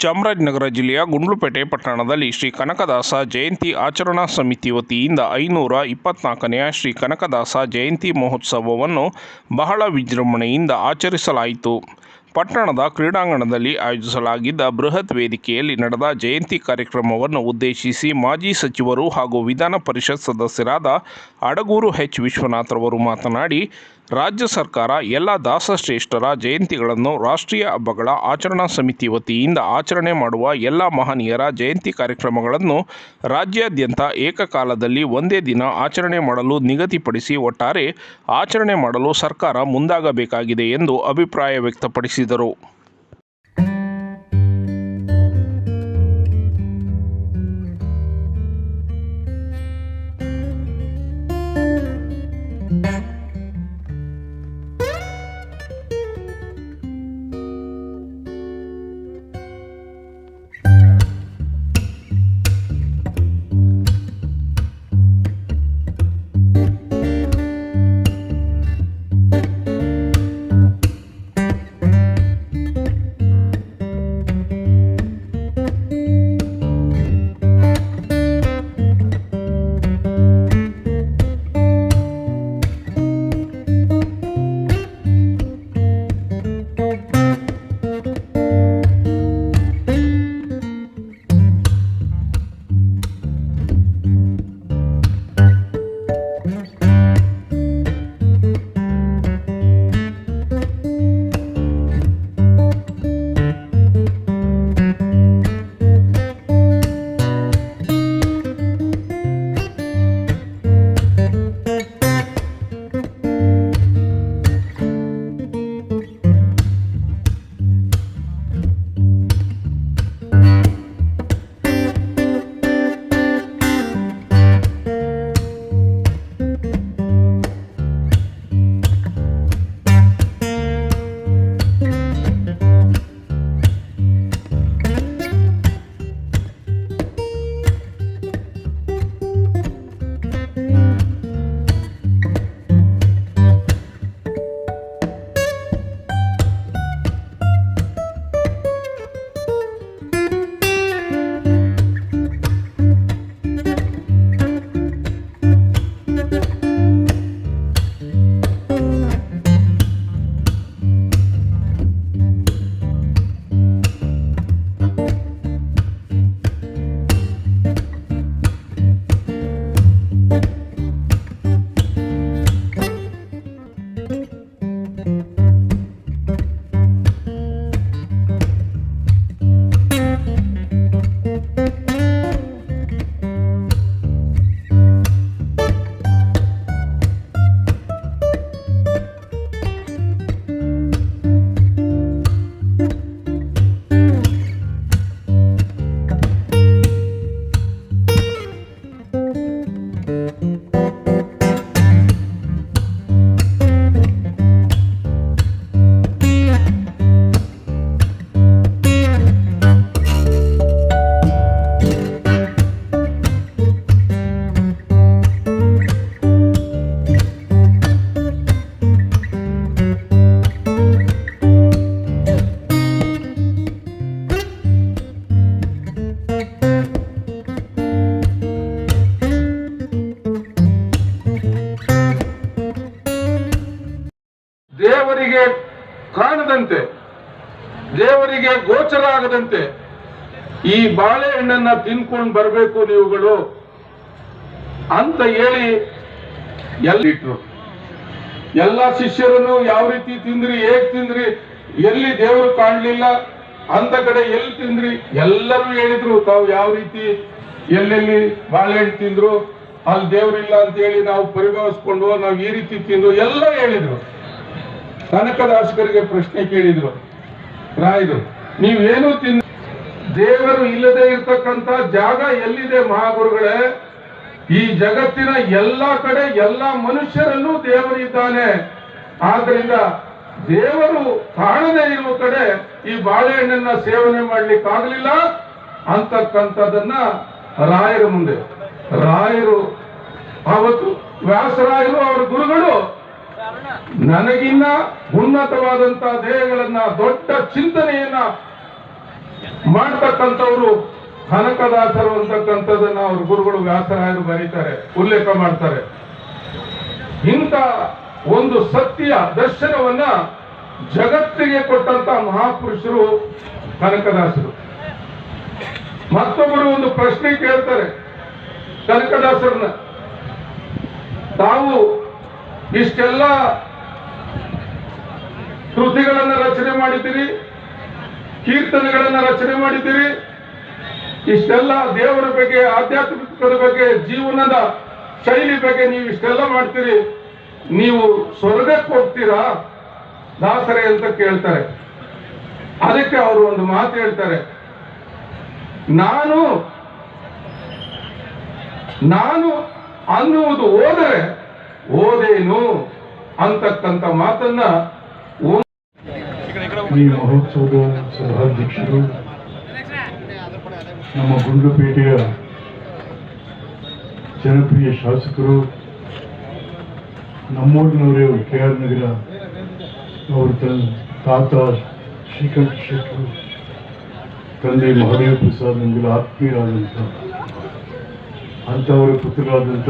ಚಾಮರಾಜನಗರ ಜಿಲ್ಲೆಯ ಗುಂಡ್ಲುಪೇಟೆ ಪಟ್ಟಣದಲ್ಲಿ ಶ್ರೀ ಕನಕದಾಸ ಜಯಂತಿ ಆಚರಣಾ ಸಮಿತಿ ವತಿಯಿಂದ ಐನೂರ ಇಪ್ಪತ್ನಾಲ್ಕನೆಯ ಶ್ರೀ ಕನಕದಾಸ ಜಯಂತಿ ಮಹೋತ್ಸವವನ್ನು ಬಹಳ ವಿಜೃಂಭಣೆಯಿಂದ ಆಚರಿಸಲಾಯಿತು. ಪಟ್ಟಣದ ಕ್ರೀಡಾಂಗಣದಲ್ಲಿ ಆಯೋಜಿಸಲಾಗಿದ್ದ ಬೃಹತ್ ವೇದಿಕೆಯಲ್ಲಿ ನಡೆದ ಜಯಂತಿ ಕಾರ್ಯಕ್ರಮವನ್ನು ಉದ್ದೇಶಿಸಿ ಮಾಜಿ ಸಚಿವರು ಹಾಗೂ ವಿಧಾನ ಪರಿಷತ್ ಸದಸ್ಯರಾದ ಅಡಗೂರು ಎಚ್ ವಿಶ್ವನಾಥ್ರವರು ಮಾತನಾಡಿ ರಾಜ್ಯ ಸರ್ಕಾರ ಎಲ್ಲ ದಾಸಶ್ರೇಷ್ಠರ ಜಯಂತಿಗಳನ್ನು ರಾಷ್ಟ್ರೀಯ ಹಬ್ಬಗಳ ಆಚರಣಾ ಸಮಿತಿ ವತಿಯಿಂದ ಆಚರಣೆ ಮಾಡುವ ಎಲ್ಲ ಮಹನೀಯರ ಜಯಂತಿ ಕಾರ್ಯಕ್ರಮಗಳನ್ನು ರಾಜ್ಯಾದ್ಯಂತ ಏಕಕಾಲದಲ್ಲಿ ಒಂದೇ ದಿನ ಆಚರಣೆ ಮಾಡಲು ನಿಗದಿಪಡಿಸಿ ಒಟ್ಟಾರೆ ಆಚರಣೆ ಮಾಡಲು ಸರ್ಕಾರ ಮುಂದಾಗಬೇಕಾಗಿದೆ ಎಂದು ಅಭಿಪ್ರಾಯ ವ್ಯಕ್ತಪಡಿಸಿದರು. ದೇವರಿಗೆ ಕಾಣದಂತೆ, ದೇವರಿಗೆ ಗೋಚರ ಆಗದಂತೆ ಈ ಬಾಳೆಹಣ್ಣನ್ನ ತಿನ್ಕೊಂಡು ಬರಬೇಕು ನೀವುಗಳು ಅಂತ ಹೇಳಿ ಎಲ್ಲಿಟ್ರು ಎಲ್ಲ ಶಿಷ್ಯರನ್ನು ಯಾವ ರೀತಿ ತಿಂದ್ರಿ, ಹೇಗ್ ತಿಂದ್ರಿ, ಎಲ್ಲಿ ದೇವರು ಕಾಣಲಿಲ್ಲ, ಅಂತ ಕಡೆ ಎಲ್ಲಿ ತಿಂದ್ರಿ, ಎಲ್ಲರೂ ಹೇಳಿದ್ರು ತಾವು ಯಾವ ರೀತಿ ಎಲ್ಲೆಲ್ಲಿ ಬಾಳೆಹಣ್ಣು ತಿಂದ್ರು, ಅಲ್ಲಿ ದೇವರಿಲ್ಲ ಅಂತ ಹೇಳಿ ನಾವು ಪರಿಭಾವಿಸ್ಕೊಂಡು, ನಾವು ಈ ರೀತಿ ತಿಂದು ಎಲ್ಲ ಹೇಳಿದ್ರು. ಕನಕದಾಸಕರಿಗೆ ಪ್ರಶ್ನೆ ಕೇಳಿದ್ರು. ರಾಯರು, ನೀವೇನು ತಿನ್, ದೇವರು ಇಲ್ಲದೆ ಇರ್ತಕ್ಕಂಥ ಜಾಗ ಎಲ್ಲಿದೆ ಮಹಾಗುರುಗಳೇ? ಈ ಜಗತ್ತಿನ ಎಲ್ಲಾ ಕಡೆ ಎಲ್ಲ ಮನುಷ್ಯರಲ್ಲೂ ದೇವರಿದ್ದಾನೆ. ಆದ್ರಿಂದ ದೇವರು ಕಾಣದೇ ಇರುವ ಕಡೆ ಈ ಬಾಳೆಹಣ್ಣನ್ನ ಸೇವನೆ ಮಾಡ್ಲಿಕ್ಕಾಗಲಿಲ್ಲ. ಅಂತಕ್ಕಂಥದನ್ನ ರಾಯರ ಮುಂದೆ. ರಾಯರು, ಅವತ್ತು ವ್ಯಾಸರಾಯರು, ಅವರ ಗುರುಗಳು ನನಗಿನ್ನ ಉನ್ನತವಾದಂತಹ ದೇಹಗಳನ್ನ ದೊಡ್ಡ ಚಿಂತನೆಯನ್ನ ಮಾಡ್ತಕ್ಕಂಥವ್ರು ಕನಕದಾಸರು ಅಂತಕ್ಕಂಥದ್ದನ್ನ ಅವ್ರ ಗುರುಗಳು ವ್ಯಾಸರಾಯರು ಬರೀತಾರೆ, ಉಲ್ಲೇಖ ಮಾಡ್ತಾರೆ. ಇಂಥ ಒಂದು ಸತ್ಯ ದರ್ಶನವನ್ನ ಜಗತ್ತಿಗೆ ಕೊಟ್ಟಂತ ಮಹಾಪುರುಷರು ಕನಕದಾಸರು. ಮತ್ತೊಬ್ಬರು ಒಂದು ಪ್ರಶ್ನೆ ಕೇಳ್ತಾರೆ ಕನಕದಾಸರನ್ನ. ತಾವು ಇಷ್ಟೆಲ್ಲ ಕೃತಿಗಳನ್ನು ರಚನೆ ಮಾಡಿದ್ದೀರಿ, ಕೀರ್ತನೆಗಳನ್ನ ರಚನೆ ಮಾಡಿದ್ದೀರಿ. ಇಷ್ಟೆಲ್ಲ ದೇವರ ಬಗ್ಗೆ, ಆಧ್ಯಾತ್ಮಿಕದ ಬಗ್ಗೆ, ಜೀವನದ ಶೈಲಿ ಬಗ್ಗೆ ನೀವು ಇಷ್ಟೆಲ್ಲ ಮಾಡ್ತೀರಿ. ನೀವು ಸ್ವರ್ಗಕ್ಕೆ ಹೋಗ್ತೀರಾ ದಾಸರೇ ಅಂತ ಕೇಳ್ತಾರೆ. ಅದಕ್ಕೆ ಅವರು ಒಂದು ಮಾತು ಹೇಳ್ತಾರೆ. ನಾನು ನಾನು ಅನ್ನುವುದು ಹೋದರೆ ಓದೇನು ಅಂತಕ್ಕಂಥ ಮಾತನ್ನ ಈ ಮಹೋತ್ಸವದ ಸಭಾಧ್ಯಕ್ಷರು, ನಮ್ಮ ಗುಂಡ್ಲುಪೇಟೆಯ ಜನಪ್ರಿಯ ಶಾಸಕರು, ನಮ್ಮೂರಿನವರೇ ಕೆ ಆರ್ ನಗರ ಅವ್ರ ತನ್ನ ತಾತ ಶ್ರೀಕಂಠ ಶೆಟ್ಟರು, ತಂದೆ ಮಹಾದೇವ ಪ್ರಸಾದ್ ನಮಗೆಲ್ಲ ಆತ್ಮೀಯರಾದಂಥ ಅಂಥವರ ಪುತ್ರರಾದಂಥ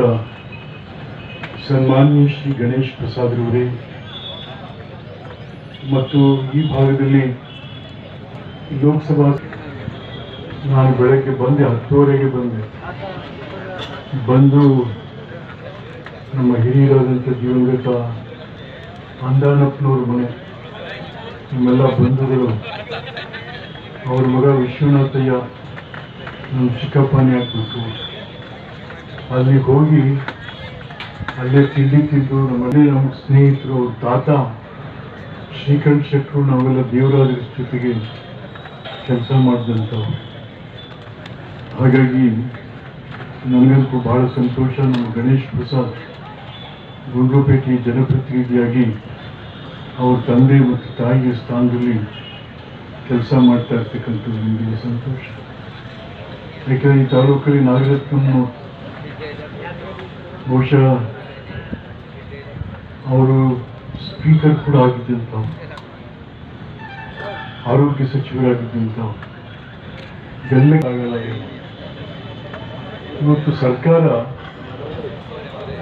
ಸನ್ಮಾನ್ಯ ಶ್ರೀ ಗಣೇಶ್ ಪ್ರಸಾದ್ರವರೇ ಮತ್ತು ಈ ಭಾಗದಲ್ಲಿ ಲೋಕಸಭಾ ನಾನು ಬೆಳಗ್ಗೆ ಬಂದೆ, ಹತ್ತುವರೆಗೆ ಬಂದೆ. ಬಂದು ನಮ್ಮ ಹಿರಿಯರಾದಂಥ ದಿವಂಗತ ಅಂದಾನಪ್ಪನವ್ರ ಮನೆ, ನಿಮ್ಮೆಲ್ಲ ಬಂಧುಗಳು, ಅವ್ರ ಮಗ ವಿಶ್ವನಾಥಯ್ಯ ನಮ್ಮ ಚಿಕ್ಕಪ್ಪನೇ ಆಗ್ಬೇಕು ಅಲ್ಲಿ ಹೋಗಿ ಅಲ್ಲೇ ತಿಂಡಿ ತಿಂದು ನಮ್ಮಲ್ಲಿ ನಮ್ಮ ಸ್ನೇಹಿತರು ತಾತ ಶ್ರೀಕಂಠ ಶೆಟ್ಟರು, ನಾವೆಲ್ಲ ದೇವರಾಜರ ಜೊತೆಗೆ ಕೆಲಸ ಮಾಡಿದಂಥವ್ರು ಹಾಗಾಗಿ ನನಗಂತೂ ಬಹಳ ಸಂತೋಷ. ನಮ್ಮ ಗಣೇಶ್ ಪ್ರಸಾದ್ ಗುಂಡ್ಲುಪೇಟೆ ಜನಪ್ರತಿನಿಧಿಯಾಗಿ ಅವ್ರ ತಂದೆ ಮತ್ತು ತಾಯಿಯ ಸ್ಥಾನದಲ್ಲಿ ಕೆಲಸ ಮಾಡ್ತಾ ಇರ್ತಕ್ಕಂಥದ್ದು ನಿಮಗೆ ಸಂತೋಷ. ಯಾಕಂದರೆ ಈ ತಾಲೂಕಲ್ಲಿ ನಾಗರತ್ನ ಬಹುಶಃ ಅವರು ಸ್ಪೀಕರ್ ಕೂಡ ಆಗಿದ್ದಂಥವು ಆರೋಗ್ಯ ಸಚಿವರಾಗಿದ್ದಂಥವು ಗೆಲ್ಲಕ್ಕಾಗಲ್ಲ ಏನು. ಇವತ್ತು ಸರ್ಕಾರ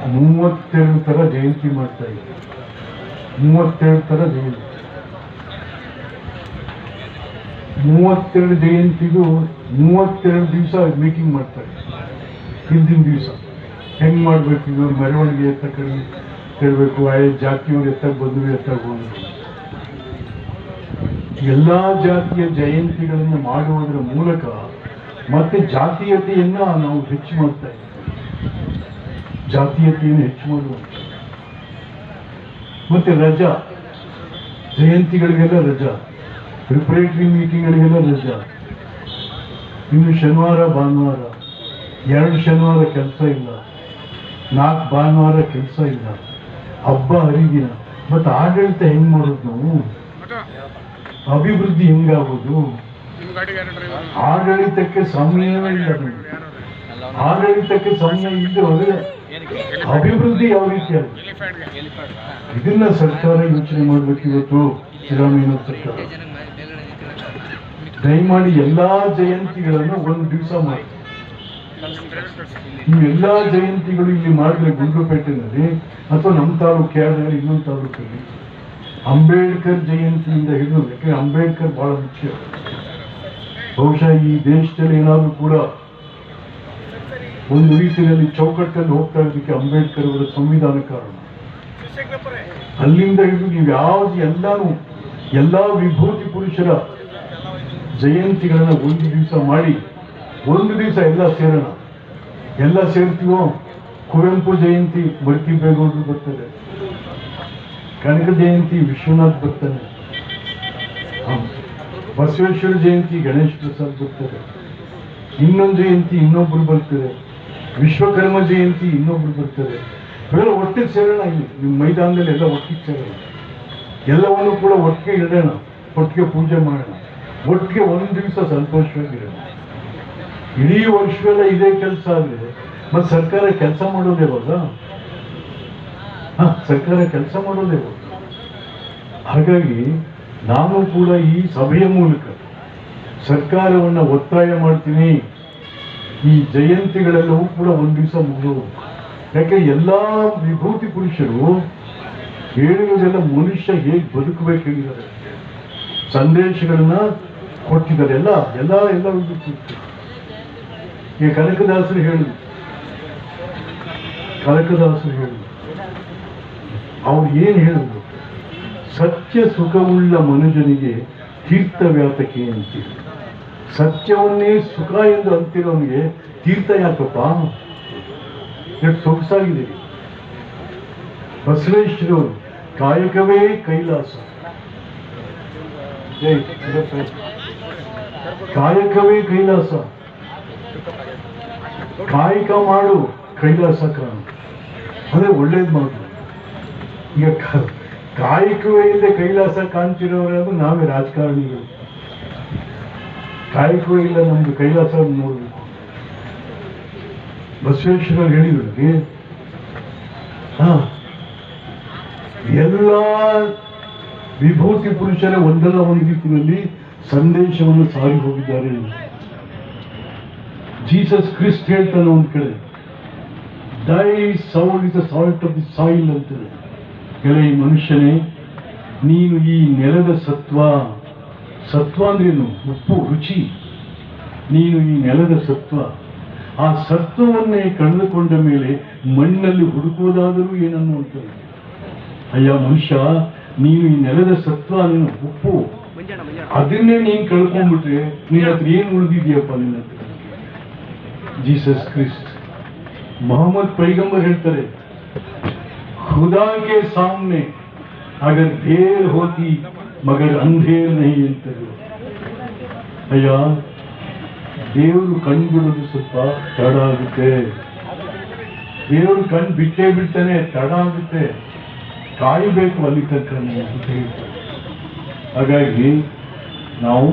ಮೂವತ್ತೆರಡು ತರ ಜಯಂತಿ ಮಾಡ್ತಾ ಇದೆ. ಮೂವತ್ತೆರಡು ತರ ಜಯಂತಿ. ಮೂವತ್ತೆರಡು ಜಯಂತಿಗೂ ಮೂವತ್ತೆರಡು ದಿವಸ ಮೀಟಿಂಗ್ ಮಾಡ್ತಾರೆ. ಹಿಂದಿನ ದಿವಸ. ಹೆಂಗ್ ಮಾಡ್ಬೇಕು ಇವರು ಮೆರವಣಿಗೆ ಅಂತ ಕಡೆ? ಹೇಳ್ಬೇಕು ಆಯಾ ಜಾತಿಯವ್ರು ಎತ್ತಕ್ಕೆ ಬಂದ್ರು ಎತ್ತಕ್ಕೆ ಹೋದ್ರು ಎಲ್ಲಾ ಜಾತಿಯ ಜಯಂತಿಗಳನ್ನು ಮಾಡುವುದರ ಮೂಲಕ ಮತ್ತೆ ಜಾತೀಯತೆಯನ್ನ ನಾವು ಹೆಚ್ಚು ಮಾಡ್ತಾ ಇದ್ದೀವಿ. ಜಾತೀಯತೆಯನ್ನು ಹೆಚ್ಚು ಮಾಡುವ ಮತ್ತೆ ರಜಾ. ಜಯಂತಿಗಳಿಗೆಲ್ಲ ರಜಾ. ಪ್ರಿಪರೇಟರಿ ಮೀಟಿಂಗ್ಗಳಿಗೆಲ್ಲ ರಜಾ. ಇನ್ನು ಶನಿವಾರ, ಭಾನುವಾರ. ಎರಡು ಶನಿವಾರ ಕೆಲಸ ಇಲ್ಲ. ನಾಲ್ಕು ಭಾನುವಾರ ಕೆಲಸ ಇಲ್ಲ. ಹಬ್ಬ ಹರಿದಿನ. ಮತ್ತೆ ಆಡಳಿತ ಹೆಂಗ್ ಮಾಡೋದು ನಾವು? ಅಭಿವೃದ್ಧಿ ಹೆಂಗಾಗೋದು? ಆಡಳಿತಕ್ಕೆ ಸಮಯ ಇಲ್ಲ. ಆಡಳಿತಕ್ಕೆ ಸಮಯ ಇದ್ರೆ ಅಭಿವೃದ್ಧಿ ಯಾವ ರೀತಿ ಇದನ್ನ ಸರ್ಕಾರ ಯೋಚನೆ ಮಾಡ್ಬೇಕು ಇವತ್ತು. ಸಿದ್ದರಾಮಯ್ಯ ಸರ್ಕಾರ. ದಯಮಾಡಿ ಎಲ್ಲಾ ಜಯಂತಿಗಳನ್ನು ಒಂದು ದಿವಸ ಮಾಡಿ. ಎಲ್ಲಾ ಜಯಂತಿಗಳು ಇಲ್ಲಿ ಮಾಡಿದ್ರೆ ಗುಂಡ್ಲುಪೇಟೆನಲ್ಲಿ ಅಥವಾ ನಮ್ಮ ತಾಲೂಕು ಆದರೆ ಇನ್ನೊಂದು ತಾಲೂಕಲ್ಲಿ? ಅಂಬೇಡ್ಕರ್ ಜಯಂತಿಯಿಂದ ಹಿಡಿದು, ಯಾಕಂದ್ರೆ ಅಂಬೇಡ್ಕರ್ ಬಹಳ ಮುಖ್ಯ. ಬಹುಶಃ ಈ ದೇಶದಲ್ಲಿ ಏನಾದರೂ ಕೂಡ ಒಂದು ರೀತಿಯಲ್ಲಿ ಚೌಕಟ್ಟಲ್ಲಿ ಹೋಗ್ತಾ ಇರೋದಕ್ಕೆ ಅಂಬೇಡ್ಕರ್ ಅವರ ಸಂವಿಧಾನ ಕಾರಣ. ಅಲ್ಲಿಂದ ಹಿಡಿದು ನೀವು ಯಾವ್ದು ಎಲ್ಲಾನು ಎಲ್ಲಾ ವಿಭೂತಿ ಪುರುಷರ ಜಯಂತಿಗಳನ್ನ ಒಂದು ದಿವಸ ಮಾಡಿ ಒಂದು ದಿವಸ ಎಲ್ಲ ಸೇರೋಣ. ಎಲ್ಲ ಸೇರ್ತೀವೋ? ಕುವೆಂಪು ಜಯಂತಿ ಬಡ್ತಿ ಬೇಗೌಡರು ಬರ್ತದೆ. ಕನಕ ಜಯಂತಿ ವಿಶ್ವನಾಥ್ ಬರ್ತಾನೆ ಬಸವೇಶ್ವರ ಜಯಂತಿ ಗಣೇಶ್ ಪ್ರಸಾದ್ ಬರ್ತಾರೆ ಇನ್ನೊಂದು ಜಯಂತಿ ಇನ್ನೊಬ್ರು ಬರ್ತಾರೆ ವಿಶ್ವಕರ್ಮ ಜಯಂತಿ ಇನ್ನೊಬ್ರು ಬರ್ತಾರೆ ಇವೆಲ್ಲ ಒಟ್ಟಿಗೆ ಸೇರೋಣ ಇಲ್ಲಿ. ನಿಮ್ಮ ಮೈದಾನದಲ್ಲಿ ಎಲ್ಲ ಒಟ್ಟಿಗೆ ಸೇರೋಣ. ಎಲ್ಲವನ್ನು ಕೂಡ ಒಟ್ಟಿಗೆ ಇಡೋಣ. ಒಟ್ಟಿಗೆ ಪೂಜೆ ಮಾಡೋಣ. ಒಟ್ಟಿಗೆ ಒಂದು ದಿವಸ ಸಂತೋಷವಾಗಿರೋಣ. ಇಡೀ ವರ್ಷವೆಲ್ಲ ಇದೇ ಕೆಲಸ ಆಗಿದೆ. ಮತ್ತೆ ಸರ್ಕಾರ ಕೆಲಸ ಮಾಡೋದೇ ಯಾವಾಗ ಹ, ಸರ್ಕಾರ ಕೆಲಸ ಮಾಡೋದೇ ಯಾವಾಗ ಹಾಗಾಗಿ ನಾನು ಕೂಡ ಈ ಸಭೆಯ ಮೂಲಕ ಸರ್ಕಾರವನ್ನು ಒತ್ತಾಯ ಮಾಡ್ತೀನಿ. ಈ ಜಯಂತಿಗಳೆಲ್ಲವೂ ಕೂಡ ಒಂದು ದಿವಸ ಮುಗಿದು ಯಾಕೆ ಎಲ್ಲ ವಿಭೂತಿ ಪುರುಷರು ಹೇಳಿರೋದೆಲ್ಲ ಮನುಷ್ಯ ಹೇಗೆ ಬದುಕಬೇಕು ಹೇಳಿದ್ದಾರೆ ಸಂದೇಶಗಳನ್ನ ಕೊಟ್ಟಿದ್ದಾರೆ. ಎಲ್ಲ ಎಲ್ಲ ಎಲ್ಲ ವಿಭೂತಿ. ಈ ಕನಕದಾಸರು ಹೇಳಿದ್ರು ಕನಕದಾಸರು ಹೇಳಿದ್ರು ಅವ್ರು ಏನು ಹೇಳಿದ್ರು? ಸತ್ಯ ಸುಖವುಳ್ಳ ಮನುಜನಿಗೆ ತೀರ್ಥವ್ಯಾತಕೆ ಅಂತೀವಿ ಸತ್ಯವನ್ನೇ ಸುಖ ಎಂದು ಅಂತಿರೋನಿಗೆ ತೀರ್ಥ ಯಾಕಪ್ಪ? ಎಷ್ಟು ಸೊಗಸಾಗಿದೆ. ಬಸವೇಶ್ವರವರು ಕಾಯಕವೇ ಕೈಲಾಸ. ಕಾಯಕವೇ ಕೈಲಾಸ. ಕಾಯಕ ಮಾಡು, ಕೈಲಾಸ ಕಾಣು. ಅದೇ ಒಳ್ಳೇದು ಮಾತು. ಈಗ ಕಾಯಕವೇ ಇಲ್ಲದೆ ಕೈಲಾಸ ಕಾಣ್ತಿರೋರು ನಾವೇ ರಾಜಕಾರಣಿಗಳು. ಕಾಯಕವೇ ಇಲ್ಲ ನಮ್ದು ಕೈಲಾಸ ನೋಡಬೇಕು ಬಸವೇಶ್ವರ ಹೇಳಿದ್ರು ಹಾ, ಎಲ್ಲ ವಿಭೂತಿ ಪುರುಷರೇ ಒಂದಲ್ಲ ಒಂದು ರೀತಿಯಲ್ಲಿ ಸಂದೇಶವನ್ನು ಸಾರಿ ಹೋಗಿದ್ದಾರೆ. ಜೀಸಸ್ ಕ್ರಿಸ್ಟ್ ಹೇಳ್ತಾನೆ ಒಂದು ಕಡೆ. Thy soul is the salt of the soil ಅಂತಾರೆ. ಎಲೆ ಈ ಮನುಷ್ಯನೇ ನೀನು ಈ ನೆಲದ ಸತ್ವ ಸತ್ವ ಅಂದ್ರೇನು ಉಪ್ಪು ರುಚಿ. ನೀನು ಈ ನೆಲದ ಸತ್ವ. ಆ ಸತ್ವವನ್ನೇ ಕಳೆದುಕೊಂಡ ಮೇಲೆ ಮಣ್ಣಲ್ಲಿ ಹುಡುಕೋದಾದರೂ ಏನನ್ನು ಅಂತಾರೆ? ಅಯ್ಯ ಮನುಷ್ಯ ನೀನು ಈ ನೆಲದ ಸತ್ವ ನೀನು ಉಪ್ಪು. ಅದನ್ನೇ ನೀನು ಕಳ್ಕೊಂಡ್ಬಿಟ್ರೆ ನೀನು ಹತ್ರ ಏನು ಉಳಿದಿದೆಯಪ್ಪ ನಿನ್ನ ಹತ್ರ? ಜೀಸಸ್ ಕ್ರಿಸ್ಟ್ ಮೊಹಮ್ಮದ್ ಪೈಗಂಬರ್ ಹೇಳ್ತಾರೆ ಖುದಾಗೆ ಸಾಮ್ನೆ ಅಗರ್ ಧೇರ್ ಹೋತಿ ಮಗರ್ ಅಂಧೇರ್ ನಹಿ ಅಂತಾರೆ ಅಯ್ಯ ದೇವರು ಕಣ್ ಬಿಡೋದು ಸ್ವಲ್ಪ ತಡ ಆಗುತ್ತೆ ದೇವರು ಕಣ್ ಬಿಟ್ಟೇ ಬಿಡ್ತಾನೆ ತಡ ಆಗುತ್ತೆ ಕಾಯಬೇಕು ಅಲ್ಲಿ ತಕ್ಕ ಹಾಗಾಗಿ ನಾವು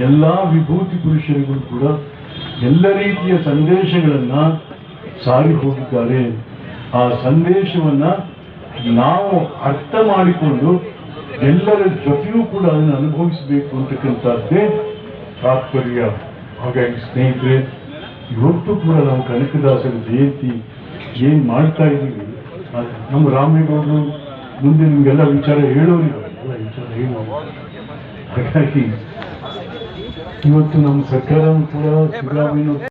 ಎಲ್ಲ ವಿಭೂತಿ ಪುರುಷರಿಗೂ ಕೂಡ ಎಲ್ಲ ರೀತಿಯ ಸಂದೇಶಗಳನ್ನ ಸಾರಿ ಹೋಗಿದ್ದಾರೆ. ಆ ಸಂದೇಶವನ್ನ ನಾವು ಅರ್ಥ ಮಾಡಿಕೊಂಡು ಎಲ್ಲರ ಜೊತೆಯೂ ಕೂಡ ಅದನ್ನು ಅನುಭವಿಸಬೇಕು ಅಂತಕ್ಕಂಥದ್ದೇ ತಾತ್ಪರ್ಯ. ಹಾಗಾಗಿ ಸ್ನೇಹಿತರೆ ಇವತ್ತು ಕೂಡ ನಾವು ಕನಕದಾಸರ ಜಯಂತಿ ಏನ್ ಮಾಡ್ತಾ ಇದ್ದೀವಿ? ನಮ್ಮ ರಾಮೇಗೌಡರು ಮುಂದೆ ನಿಮ್ಗೆಲ್ಲ ವಿಚಾರ ಹೇಳೋರಿಲ್ಲ ಎಲ್ಲ ವಿಚಾರ ಹೇಳೋರು. ಹಾಗಾಗಿ ಇವತ್ತು ನಮ್ಮ ಸರ್ಕಾರ ಕೂಡ ಸಿದ್ದರಾಮಯ್ಯ